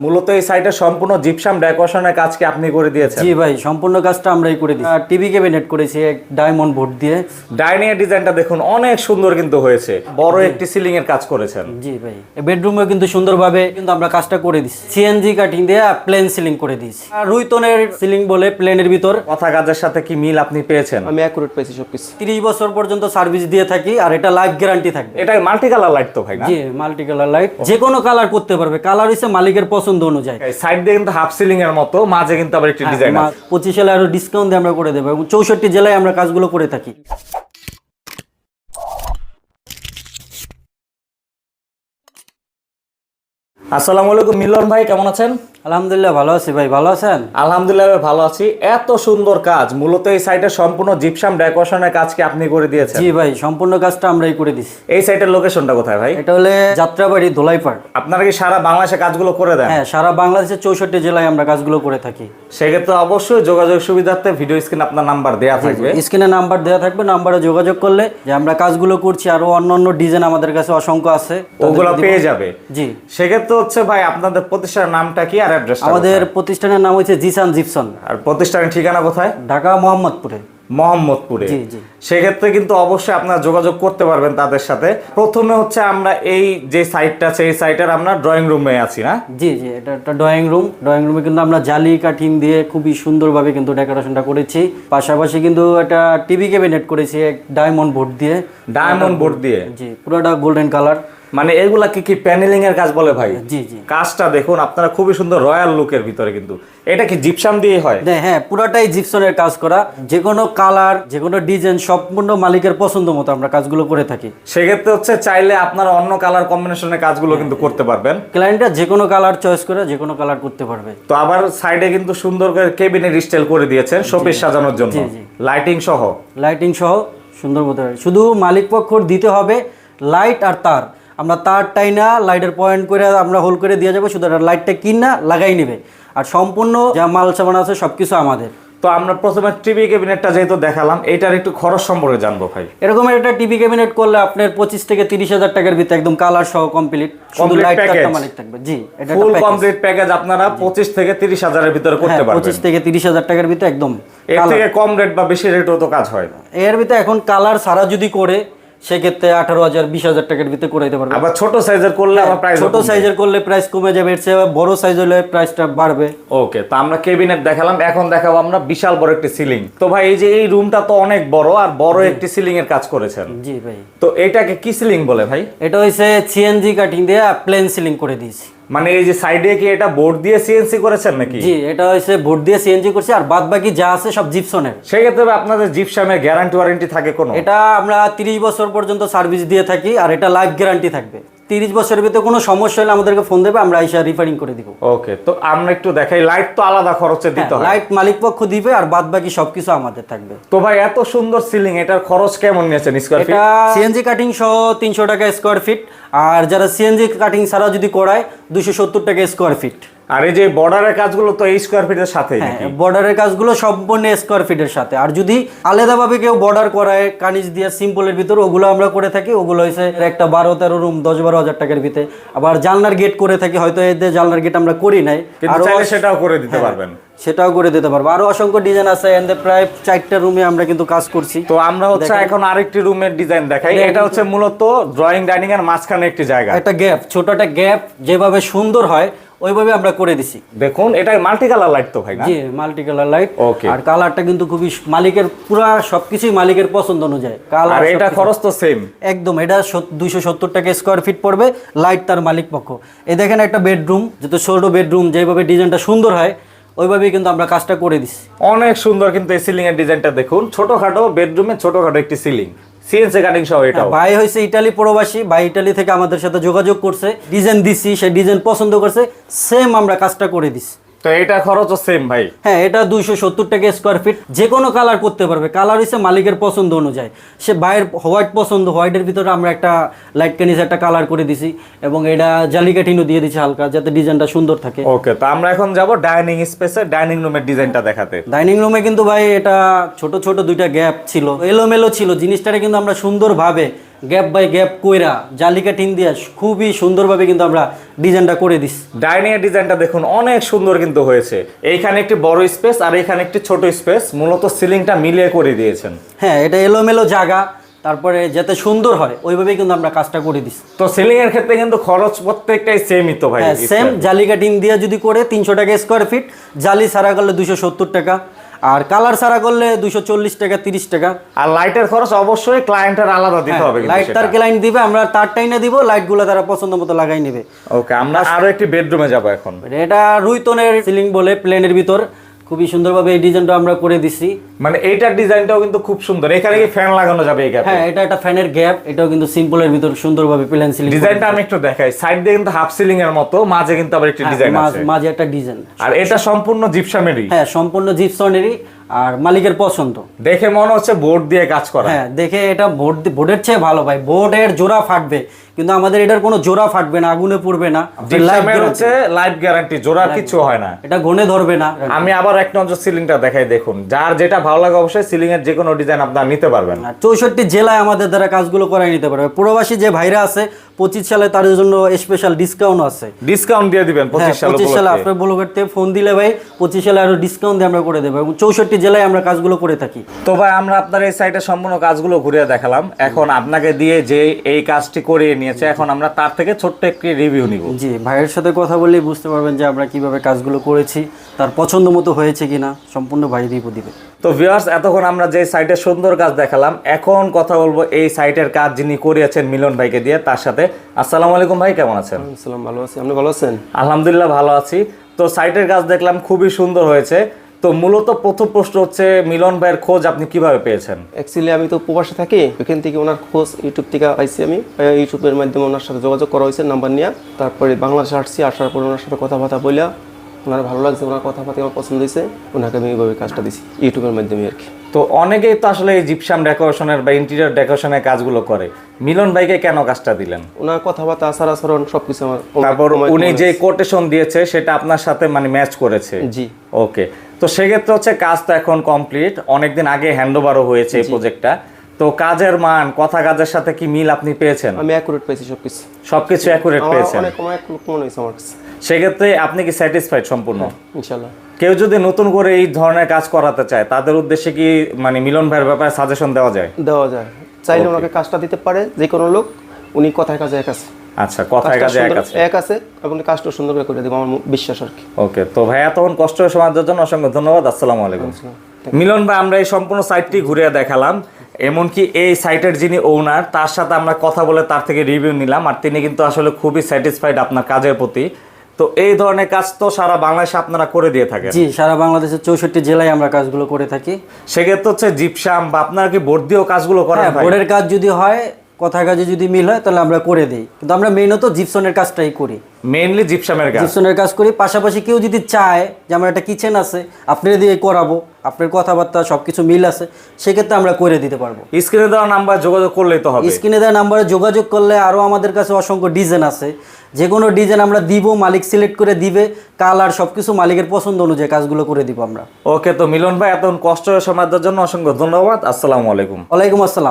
মূলত এই সাইটে সম্পূর্ণ জিপসাম ডেকোরেশনের কাজ কি আপনি করে দিয়েছেন। জি ভাই সম্পূর্ণ কাজটা আমরাই করে দিই টিভি ক্যাবিনেট করেছি এক ডায়মন্ড বোর্ড দিয়ে। ডাইনিং এর ডিজাইনটা দেখুন অনেক সুন্দর কিন্তু হয়েছে। বড় একটি সিলিং এর কাজ করেছেন। জি ভাই বেডরুমে কিন্তু সুন্দরভাবে কিন্তু আমরা কাজটা করে দিচ্ছি সিএনজি কাটিং দিয়ে প্লেন সিলিং করে দিয়েছি। আর রুইতনের সিলিং বলে প্লেনের ভিতর। কথা কাজের সাথে কি মিল আপনি পেয়েছেন? আমি অ্যাকুরেট পেয়েছি সবকিছু। তিরিশ বছর পর্যন্ত সার্ভিস দিয়ে থাকি আর এটা লাইফ গ্যারান্টি থাকবে। এটা মাল্টি কালার লাইট তো ভাই না? জি মাল্টি কালার লাইট যে কোনো কালার করতে পারবে। কালার হচ্ছে মালিকের পছন্দ অনুযায়ী। সাইড দিয়ে কিন্তু হাফ সিলিং এর মতো মাঝে কিন্তু আবার একটি ডিজাইন আছে। পঁচিশ সালে আরও ডিসকাউন্ট দিয়ে আমরা করে দেবো এবং চৌষট্টি জেলায় আমরা কাজগুলো করে থাকি। আসসালামু আলাইকুম মিলন ভাই কেমন আছেন? আলহামদুলিল্লাহ ভালো আছি ভাই ভালো আছেন? আলহামদুলিল্লাহ ভালো আছি। এত সুন্দর কাজ। মূলত এই সাইটে সম্পূর্ণ জিপসাম ডেকোরেশনের কাজ কি আপনি করে দিয়েছেন? জি ভাই সম্পূর্ণ কাজটা আমরাই করে দিছি। এই সাইটের লোকেশনটা কোথায় ভাই? এটা হলে যাত্রাবাড়ি ধোলাইপাড় আপনারা কি সারা বাংলাদেশে কাজগুলো করে দেন? হ্যাঁ সারা বাংলাদেশের চৌষট্টি জেলায় আমরা কাজগুলো করে থাকি। সেক্ষেত্রে অবশ্যই যোগাযোগ সুবিধার্থে ভিডিও স্ক্রিন আপনার নাম্বার দেওয়া থাকবে। স্ক্রিনে নাম্বার দেওয়া থাকবে নাম্বারে যোগাযোগ করলে যে আমরা কাজগুলো করছি আরও অন্যান্য ডিজাইন আমাদের কাছে অসংখ্য আছে। ওগুলো পেয়ে যাবে। জি। সেক্ষেত্রে হচ্ছে ভাই আপনাদের প্রতিষ্ঠানের নামটা কি আর অ্যাড্রেস আমাদের প্রতিষ্ঠানের নাম হচ্ছে জিসান জিপসন। আর প্রতিষ্ঠানের ঠিকানা কোথায়? ঢাকা মোহাম্মদপুরে। মোহাম্মদপুরে। সেক্ষেত্রে কিন্তু অবশ্যই আপনারা যোগাযোগ করতে পারবেন তাদের সাথে। প্রথমে হচ্ছে আমরা এই যে সাইটটা আছে এই সাইটের আমরা ড্রয়িং রুমে আছি না? জি জি এটা একটা ড্রয়িং রুম ড্রয়িং রুমে কিন্তু আমরা জালি কাঠিন দিয়ে খুবই সুন্দরভাবে কিন্তু ডেকোরেশনটা করেছি। পাশাপাশি কিন্তু একটা টিভি ক্যাবিনেট করেছি ডায়মন্ড বোর্ড দিয়ে। ডায়মন্ড বোর্ড দিয়ে? জি পুরোটা গোল্ডেন কালার মানে এগুলা কি কি প্যানেলিং এর কাজ বলে ভাই? জি জি। কাজটা দেখুন আপনারা খুবই সুন্দর রয়্যাল লুকের ভিতরে কিন্তু। এটা কি জিপসাম দিয়ে হয়? হ্যাঁ, হ্যাঁ পুরাটাই জিপসনের কাজ করা। যে কোনো কালার যে কোনো ডিজাইন সম্পূর্ণ মালিকের পছন্দ মতো আমরা কাজগুলো করে থাকি। সেক্ষেত্রে হচ্ছে চাইলে আপনারা অন্য কালার কম্বিনেশনের কাজগুলো কিন্তু করতে পারবেন। ক্লায়েন্টরা যে কোনো কালার চয়েস করে যে কোনো কালার করতে পারবে। তো আবার সাইডে কিন্তু সুন্দর করে কেবিনের স্টাইল করে দিয়েছেন শোপিস সাজানোর জন্য। লাইটিং সহ? লাইটিং সহ সুন্দর মতো। শুধু মালিক পক্ষর দিতে হবে লাইট আর তার। আমরা তার টাইনা লাইটের পয়েন্ট করে আমরা হোল করে দিয়ে যাব শুধু লাইটটা কিনা লাগাই নেবে। আর সম্পূর্ণ যা মাল সামান আছে সব কিছু আমাদের। তো আমরা প্রথমে টিভি ক্যাবিনেটটা যেহেতু দেখালাম এটার একটু খরচ সম্পর্কে জানব ভাই। এরকম একটা টিভি ক্যাবিনেট করলে আপনার পঁচিশ থেকে তিরিশ হাজার টাকার ভিতরে একদম কালার সহ কমপ্লিট শুধু লাইট package? মালিক থাকবে। জি এটা ফুল কমপ্লিট প্যাকেজ আপনারা পঁচিশ থেকে তিরিশ হাজারের ভিতরে করতে পারবেন। হ্যাঁ, পঁচিশ থেকে তিরিশ হাজার টাকার ভিতরে একদম এর থেকে কম রেট বা বেশি রেটও তো কাজ হয় এর ভিতরে এখন কালার সারা যদি করে সেক্ষেত্রে আঠারো হাজার বিশ হাজার টাকার ভিতরে করে দিতে পারবে। আবার ছোট সাইজের করলে আবার প্রাইস ছোট সাইজের করলে প্রাইস কমে যাবে এর চেয়ে বড় সাইজ হলে প্রাইসটা বাড়বে। ওকে তো আমরা কেবিনেট দেখালাম এখন দেখাবো আমরা বিশাল বড় একটি সিলিং তো ভাই এই যে এই রুমটা তো অনেক বড় আর বড় একটি সিলিং এর কাজ করেছেন। জি ভাই। তো এটাকে কি সিলিং বলে ভাই? এটা হচ্ছে সিএনজি কাটিং দিয়ে প্লেন সিলিং করে দিয়েছি। মানে এই যে সাইডে কি এটা বোর্ড দিয়ে সিএনসি করেছেন নাকি? জি এটা হইছে বোর্ড দিয়ে সিএনজি করছি আর বাদ বাকি যা আছে সব জিপসনের সেক্ষেত্রে আপনাদের জিপসামের গ্যারান্টি ওয়ারেন্টি থাকে কোনো? এটা আমরা তিরিশ বছর পর্যন্ত সার্ভিস দিয়ে থাকি আর এটা লাইফ গ্যারান্টি থাকবে। তিরিশ বছরের ভিতরে কোনো সমস্যা হলে আমাদেরকে ফোন দেবে আমরা এসে রিপেয়ারিং করে দিব। ওকে তো আমরা একটু দেখাই লাইট তো আলাদা খরচে দিতে হবে লাইট মালিক পক্ষ দিবে আর বাদ বাকি সবকিছু আমাদের থাকবে। তো ভাই এত সুন্দর সিলিং এটার খরচ কেমন নিয়েছেন স্কয়ার ফিট সিএনজি কাটিং সহ তিনশো টাকা স্কোয়ার ফিট আর যারা সিএনজি কাটিং ছাড়া যদি করায় দুশো সত্তর টাকা স্কোয়ার ফিট আর এই যে বর্ডারের কাজগুলো তো এই স্কোয়ার ফিটের হ্যাঁ বর্ডারের কাজগুলো সম্পূর্ণ স্কোয়ার ফিটের সাথে। আর যদি আলাদাভাবে কেউ বর্ডার করায় কানিজ দিয়ে সিম্পলের ভিতর ওগুলো আমরা করে থাকি। ওগুলো হয়েছে একটা বারো তেরো রুম দশ বারো হাজার টাকার ভিতরে। আবার জানলার গেট করে থাকি হয়তো এদের জানলার গেট আমরা করি নাই। আরও সেটাও করে দিতে পারবেন। সেটাও করে দিতে পারব। আরও অসংখ্য ডিজাইন আছে এন্ড প্রায় চারটা রুমে আমরা কিন্তু কাজ করছি। তো আমরা হচ্ছে এখন আরেকটি রুমের ডিজাইন দেখাই। এটা হচ্ছে মূলত ড্রয়িং ডাইনিং এর মাঝখানে একটি জায়গা। একটা গ্যাপ ছোট একটা গ্যাপ যেভাবে সুন্দর হয় ওইভাবে আমরা করে দিছি। দেখুন এটা মাল্টি কালার লাইট তো ভাই না? জি মাল্টি কালার লাইট Okay. আর কালারটা কিন্তু খুবই মালিকের পুরা সবকিছুই মালিকের পছন্দ অনুযায়ী। কালার আর এটা খরচ তো সেম একদম এটা দুইশো সত্তর টাকা স্কোয়ার ফিট পড়বে লাইট তার মালিক পক্ষ। এই দেখেন একটা বেডরুম যেহেতু ছোট বেডরুম যেভাবে ডিজাইনটা সুন্দর হয় ওইভাবেই কিন্তু আমরা কাজটা করে দিছি। অনেক সুন্দর কিন্তু এই সিলিং এর ডিজাইনটা দেখুন ছোটখাটো বেডরুমে ছোটখাটো একটি সিলিং সিএনসি কাটিং সহ এটা ভাই হয়েছে ইটালি প্রবাসী ভাই ইটালি থেকে আমাদের সাথে যোগাযোগ করছে ডিজাইন দিছি সে ডিজাইন পছন্দ করছে সেম আমরা কাজটা করে দিছি। তো এটা খরচও সেম ভাই। হ্যাঁ এটা দুইশো সত্তর টাকা স্কোয়ার ফিট যে কোনো কালার করতে পারবে। কালার হচ্ছে মালিকের পছন্দ অনুযায়ী। সে বাইরের হোয়াইট পছন্দ হোয়াইটের ভিতরে আমরা একটা লাইট একটা কালার করে দিছি এবং এটা জালিকাঠিনও দিয়ে হালকা যাতে ডিজাইনটা সুন্দর থাকে। ওকে তো আমরা এখন যাব ডাইনিং স্পেসে ডাইনিং রুমের ডিজাইনটা দেখাতে। ডাইনিং রুমে কিন্তু ভাই এটা ছোট ছোট দুইটা গ্যাপ ছিল। এলোমেলো ছিল। জিনিসটারে কিন্তু আমরা সুন্দরভাবে গ্যাপ বাই গ্যাপ কইরা জালিকা টিন দিয়ে খুবই সুন্দরভাবে কিন্তু আমরা ডিজাইনটা করে দিছি ডাইনিং এর ডিজাইনটা দেখুন অনেক সুন্দর কিন্তু হয়েছে। এইখানে একটি বড় স্পেস আর এখানে একটি ছোট স্পেস মূলত সিলিংটা মিলিয়ে করে দিয়েছেন। হ্যাঁ এটা এলোমেলো জায়গা তারপরে যাতে সুন্দর হয় ওইভাবেই কিন্তু আমরা কাজটা করে দিছি তো সিলিং এর ক্ষেত্রে কিন্তু খরচ প্রত্যেকটাই সেমই তো ভাই হ্যাঁ সেম জালিকা টিন দিয়ে যদি করে তিনশো টাকা স্কোয়ার ফিট জালি সারা করলে দুশো সত্তর টাকা। আর কালার সারা করলে দুশো চল্লিশ টাকা তিরিশ টাকা। আর লাইটের খরচ অবশ্যই ক্লায়েন্টের আলাদা দিতে হবে কিন্তু লাইট। তার লাইন দিবে আমরা তার টাইনে দিব লাইটগুলো তারা পছন্দ মতো লাগাই নেবে। ওকে আমরা আরও একটি বেডরুমে যাব এখন। এটা রুইতনের সিলিং বলে প্লেনের ভিতর। খুবই সুন্দরভাবে এই ডিজাইনটা আমরা করে দিছি। মানে এইটার ডিজাইনটাও কিন্তু খুব সুন্দর। এখানে কি ফ্যান লাগানো যাবে এই গ্যাপে হ্যাঁ এটা একটা ফ্যানের গ্যাপ এটাও কিন্তু সিম্পলের ভিতর সুন্দরভাবে প্লেন সিলিং ডিজাইনটা আমি একটু দেখাই। সাইড দিয়ে কিন্তু হাফ সিলিং এর মতো মাঝে কিন্তু আবার একটা ডিজাইন আছে। মাঝে একটা ডিজাইন আর এটা সম্পূর্ণ জিপসামেরই হ্যাঁ সম্পূর্ণ জিপসনেরই আর মালিকের পছন্দ। দেখে মনে হচ্ছে বোর্ড দিয়ে কাজ করা। হ্যাঁ দেখে এটা বোর্ড বোর্ডের চেয়ে ভালো ভাই। বোর্ডের জোড়া ফাটবে। কিন্তু আমাদের এটার কোনো জোড়া ফাটবে না আগুনে পড়বে না হচ্ছে লাইফ গ্যারান্টি জোড়া কিছু হয় না। এটা ঘনে ধরবে না। আমি আবার এক নজর সিলিংটা দেখাই দেখুন। যার যেটা ভালো লাগে অবশ্যই সিলিং এর যে কোনো ডিজাইন আপনারা নিতে পারবেন। চৌষট্টি জেলায় আমাদের দ্বারা কাজগুলো করাই নিতে পারবে। প্রবাসী যে ভাইরা আছে পঁচিশ সালে তার জন্য স্পেশাল ডিসকাউন্ট আছে। ডিসকাউন্ট দিয়ে দিবেন হ্যাঁ পঁচিশ সাল পঁচিশ সালে আপনার ব্লগার থেকে ফোন দিলে ভাই পঁচিশ সালে আরও ডিসকাউন্ট দিয়ে আমরা করে দেবো এবং চৌষট্টি জেলায় আমরা কাজগুলো করে থাকি। তো ভাই আমরা আপনার এই সাইটে সম্পূর্ণ কাজগুলো ঘুরে দেখালাম। এখন আপনাকে দিয়ে যে এই কাজটি করিয়ে নিয়েছে এখন আমরা তার থেকে ছোট্ট একটি রিভিউ নিব। জি ভাইয়ের সাথে কথা বললেই বুঝতে পারবেন যে আমরা কীভাবে কাজগুলো করেছি তার পছন্দ মতো হয়েছে কিনা সম্পূর্ণ ভাই রিপো দিবে। তো ভিউয়ার্স এতক্ষণ আমরা যে সাইটের সুন্দর কাজ দেখালাম এখন কথা বলব এই সাইটের কাজ যিনি করিয়েছেন মিলন ভাইকে দিয়ে তার সাথে। আসসালামু আলাইকুম ভাই কেমন আছেন? আসসালাম ভালো আছি। আপনি ভালো আছেন? আলহামদুলিল্লাহ ভালো আছি। তো সাইটের কাজ দেখলাম খুবই সুন্দর হয়েছে। তো মূলত প্রথম প্রশ্ন হচ্ছে, মিলন ভাইয়ের খোঁজ আপনি কীভাবে পেয়েছেন? অ্যাকচুয়ালি আমি তো প্রবাসে থাকি ওইখান থেকে ওনার খোঁজ ইউটিউব থেকে পাইছি আমি। ইউটিউবের মাধ্যমে ওনার সাথে যোগাযোগ করা হয়েছে নাম্বার নিয়ে। তারপরে বাংলাদেশে আসছি, আসার পর ওনার সাথে কথাবার্তা বইলা ওনার ভালো লাগছে ওনার কথাবার্তা আমার পছন্দ হয়েছে ওনাকে আমি এইভাবে কাজটা দিছি ইউটিউবের মাধ্যমে আর কি। তো অনেকেই তো আসলে এই জিপসাম ডেকোরেশনের বা ইন্টেরিয়র ডেকোরেশনের কাজগুলো করে। মিলন ভাইকে কেন কাজটা দিলেন? ওনার কথাবার্তা আচার আচরণ সব কিছু আমার তারপর উনি যে কোটেশন দিয়েছে সেটা আপনার সাথে মানে ম্যাচ করেছে? জি। ওকে তো সেক্ষেত্রে হচ্ছে কাজ তো এখন কমপ্লিট অনেকদিন আগে হ্যান্ডওভারও হয়েছে এই প্রজেক্টটা তো কাজের মান কথা কাজের সাথে কি মিল আপনি পেয়েছেন? আমি অ্যাকুরেট পেয়েছি সব কিছু সবকিছু অ্যাকুরেট পেয়েছেন? অনেক অনেক লোক মনে হয়েছে আমার কাছে। সেক্ষেত্রে আপনি কি স্যাটিসফাইড সম্পূর্ণ? ইনশাল্লাহ কেউ যদি নতুন করে এই ধরনের কাজ করাতে চায় তাদের উদ্দেশ্যে কি মানে মিলন ভাইয়ের ব্যাপারে সাজেশন দেওয়া যায়? দেওয়া যায়। চাইলে ওনাকে কাজটা দিতে পারে যে কোনো লোক উনি কথায় কাজে এক আছে। আচ্ছা কথায় কাজে এক আছে। এক আছে এবং কাজটা সুন্দর করে করে দেবো আমার বিশ্বাস আর কি। ওকে তো ভাইয়া তখন কষ্ট হয়ে সমাজের জন্য অসংখ্য ধন্যবাদ আসসালামু আলাইকুম। মিলন ভাই আমরা এই সম্পূর্ণ সাইটটি ঘুরে দেখালাম। এমনকি এই সাইটের যিনি ওনার তার সাথে আমরা কথা বলে তার থেকে রিভিউ নিলাম আর তিনি কিন্তু আসলে খুবই স্যাটিসফাইড আপনার কাজের প্রতি। তো এই ধরনের কাজ তো সারা বাংলাদেশে আপনারা করে দিয়ে থাকেন। জি সারা বাংলাদেশের চৌষট্টি জেলায় আমরা কাজগুলো করে থাকি। সেক্ষেত্রে হচ্ছে জিপসাম বা আপনারা কি ভোট দিয়েও কাজগুলো করেন হ্যাঁ বোর্ডের কাজ যদি হয় কথা কাজে যদি মিল হয় তাহলে আমরা করে দিই। কিন্তু আমরা মেইনত জিপসনের কাজটাই করি। মেইনলি জিপসামের কাজ। জিপসনের কাজ করি পাশাপাশি কেউ যদি চায় যে আমার একটা কিচেন আছে আপনার দিয়ে করাবো আপনার কথাবার্তা সব কিছু মিল আছে সেক্ষেত্রে আমরা করে দিতে পারব। স্ক্রিনে দেওয়া নাম্বার যোগাযোগ করলেই তো হবে। স্ক্রিনে দেওয়া নাম্বারে যোগাযোগ করলে আরও আমাদের কাছে অসংখ্য ডিজাইন আছে। যে কোনো ডিজাইন আমরা দিব মালিক সিলেক্ট করে দিবে কালার সব কিছু মালিকের পছন্দ অনুযায়ী কাজগুলো করে দিব আমরা। ওকে তো মিলন ভাই এত কষ্ট সমাজের জন্য অসংখ্য ধন্যবাদ। আসসালামু আলাইকুম। ওয়ালাইকুম আসসালাম।